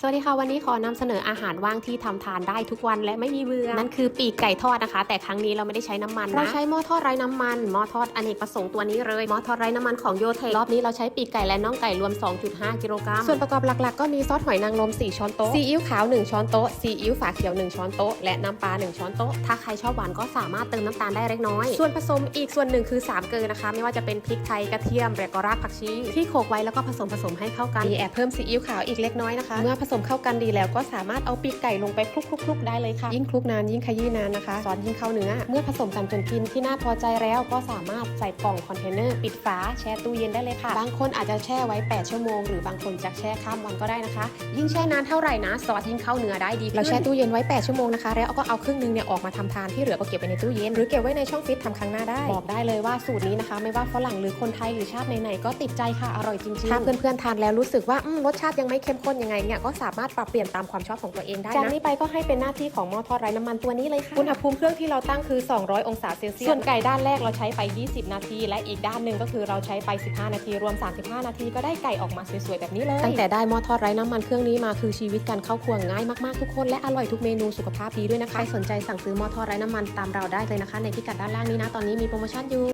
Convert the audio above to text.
สวัสดีค่ะ วันนี้ขอนำเสนออาหารว่างที่ทำทานได้ทุกวันและไม่มีเบื่อนั่นคือปีกไก่ทอดนะคะ แต่ครั้งนี้เราไม่ได้ใช้น้ำมันนะเราใช้หม้อทอดไร้น้ำมันหม้อทอดอเนกประสงค์ตัวนี้เลยหม้อทอดไร้น้ำมันของโยเทครอบนี้เราใช้ปีกไก่และน่องไก่รวม 2.5 กิโลกรัมส่วนประกอบหลักๆ ก็มีซอสหอยนางรม4ช้อนโต๊ะซีอิ๊วขาว 1 ช้อนโต๊ะซีอิ๊วฝาเขียว 1 ช้อนโต๊ะและน้ำปลา1ช้อนโต๊ะถ้าใครชอบหวานก็สามารถเติมน้ำตาลได้เล็กน้อย ส่วนผสมอีกส่วนหนึ่งคือสามเกลือนะคะ ไม่ว่าจะเป็นพริกไทยกระเทียมและก็รากผักชีที่โขลกไว้แล้วก็ผสมผสมให้เข้ากันมีแอบเพิ่มซีอิ๊วขาวอีกเล็กน้อยนะคะเมื่อผสมเข้ากันดีแล้วก็สามารถเอาปีกไก่ลงไปคลุกๆๆได้เลยค่ะ ยิ่งคลุกนานยิ่งขยี้นานนะคะซอสยิ่งเข้าเนื้อ เมื่อผสมกันจนกินที่น่าพอใจแล้วก็สามารถใส่กล่องคอนเทนเนอร์ปิดฝาแช่ตู้เย็นได้เลยค่ะ บางคนอาจจะแช่ไว้ 8 ชั่วโมง หรือบางคนจะแช่ข้ามวันก็ได้นะคะ ยิ่งแช่นานเท่าไหร่นะซอสยิ่งเข้าเนื้อได้ดีขึ้นเราแช่ตู้เย็นไว้ 8 ชั่วโมงนะคะแล้วก็เอาครึ่งหนึงเนี่ยออกมาทำทานที่เหลือก็เก็บไว้ในตู้เย็นหรือเก็บไว้ในช่องฟิตทำครั้งหน้าได้บอกได้เลยว่าสูตรนี้นะคะ ไม่ว่าฝรั่งหรือคนไทยหรือชาติไหนๆก็ติดใจค่ะอร่อยจริงๆถ้าเพื่อนๆทานแล้วรู้สึกว่าอืมรสชาติยังไม่เข้มข้นยังไงเนี่ยก็สามารถปรับเปลี่ยนตามความชอบของตัวเองได้นะจากนี้ไปก็ให้เป็นหน้าที่ของหม้อทอดไร้น้ำมันตัวนี้เลยค่ะ อุณหภูมิเครื่องที่เราตั้งคือ 200 องศาเซลเซียส ส่วนไก่ด้านแรกเราใช้ไป 20 นาที และอีกด้านหนึ่งก็คือเราใช้ไป 15 นาที รวม 35 นาทีก็ได้ไก่ออกมาสวยๆแบบนี้เลย ตั้งแต่ได้หม้อทอดไร้น้ำมันเครื่องนี้มาคือชีวิตการเข้าครัวง่ายมากๆทุกคนและอร่อยทุกเมนูสุขภาพดีด้วยนะคะ ใครสนใจสั่งซื้อหม้อทอดไร้น้ำมันตามเราได้เลยนะคะ ในพิกัดด้านล่างนี้นะ ตอนนี้มีโปรโมชั่นอยู่